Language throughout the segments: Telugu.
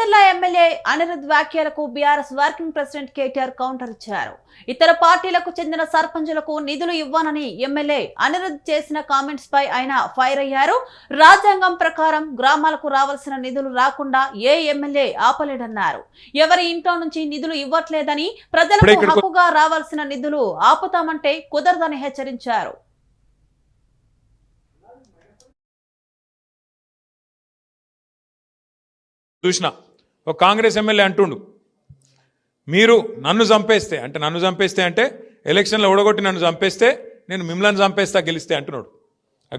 ఎచ్చెర్ల ఎమ్మెల్యే అనిరుద్ వ్యాఖ్యలకు BRS working president KTR counter ఇచ్చారు. ఇతర పార్టీలకు చెందిన సర్పంచులకు నిధులు ఇవ్వనని ఎమ్మెల్యే అనిరుద్ చేసిన కామెంట్స్ పై ఆయన ఫైర్ అయ్యారు. రాజ్యాంగం ప్రకారం గ్రామాలకు రావాల్సిన నిధులు రాకుండా ఏ ఎమ్మెల్యే ఆపలేడన్నారు. ఎవరి ఇంట్లో నుంచి నిధులు ఇవ్వట్లేదని ప్రజలకు హక్కుగా రావాల్సిన నిధులు ఆపుతామంటే కుదరదని హెచ్చరించారు. చూసిన ఒక కాంగ్రెస్ ఎమ్మెల్యే అంటుండు మీరు నన్ను చంపేస్తే అంటే నన్ను చంపేస్తే అంటే ఎలక్షన్లో ఓడగొట్టి నన్ను చంపేస్తే నేను మిమ్మల్ని చంపేస్తా గెలిస్తే అంటున్నాడు.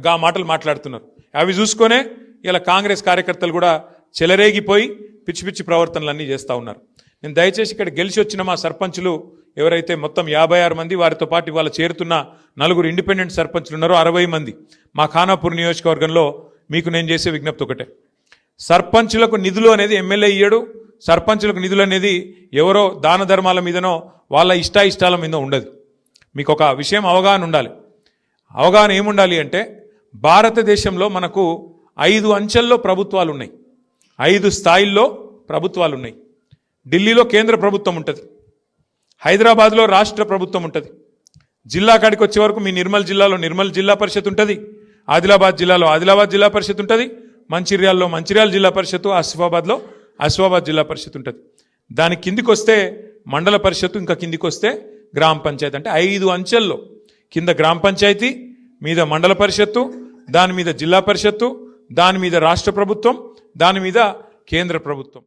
గా మాటలు మాట్లాడుతున్నారు. అవి చూసుకొనే ఇలా కాంగ్రెస్ కార్యకర్తలు కూడా చెలరేగిపోయి పిచ్చి పిచ్చి ప్రవర్తనలు అన్నీ చేస్తూ ఉన్నారు. నేను దయచేసి ఇక్కడ గెలిచి వచ్చిన మా సర్పంచులు ఎవరైతే మొత్తం యాభై ఆరు మంది వారితో పాటు ఇవాళ చేరుతున్న నలుగురు ఇండిపెండెంట్ సర్పంచులు ఉన్నారో అరవై మంది మా ఖానాపూర్ నియోజకవర్గంలో మీకు నేను చేసే విజ్ఞప్తి ఒకటే. సర్పంచులకు నిధులు అనేది ఎమ్మెల్యే ఇయ్యడు. సర్పంచులకు నిధులు అనేది ఎవరో దాన ధర్మాల మీదనో వాళ్ళ ఇష్టాయిష్టాల మీద ఉండదు. మీకు ఒక విషయం అవగాహన ఉండాలి. అవగాహన ఏముండాలి అంటే భారతదేశంలో మనకు ఐదు అంచెల్లో ప్రభుత్వాలు ఉన్నాయి ఐదు స్థాయిల్లో ప్రభుత్వాలు ఉన్నాయి ఢిల్లీలో కేంద్ర ప్రభుత్వం ఉంటుంది. హైదరాబాద్లో రాష్ట్ర ప్రభుత్వం ఉంటుంది. జిల్లా కాడికి వచ్చే వరకు మీ నిర్మల్ జిల్లాలో నిర్మల్ జిల్లా పరిషత్ ఉంటుంది. ఆదిలాబాద్ జిల్లాలో ఆదిలాబాద్ జిల్లా పరిషత్ ఉంటుంది. మంచిర్యాలలో మంచిర్యాల జిల్లా పరిషత్తు ఆసిఫాబాద్లో ఆసిఫాబాద్ జిల్లా పరిషత్ ఉంటుంది. దాని కిందికి వస్తే మండల పరిషత్తు ఇంకా కిందికి వస్తే గ్రామ పంచాయతీ. అంటే ఐదు అంచెల్లో కింద గ్రామ పంచాయతీ మీద మండల పరిషత్తు దాని మీద జిల్లా పరిషత్తు దాని మీద రాష్ట్ర ప్రభుత్వం దాని మీద కేంద్ర ప్రభుత్వం.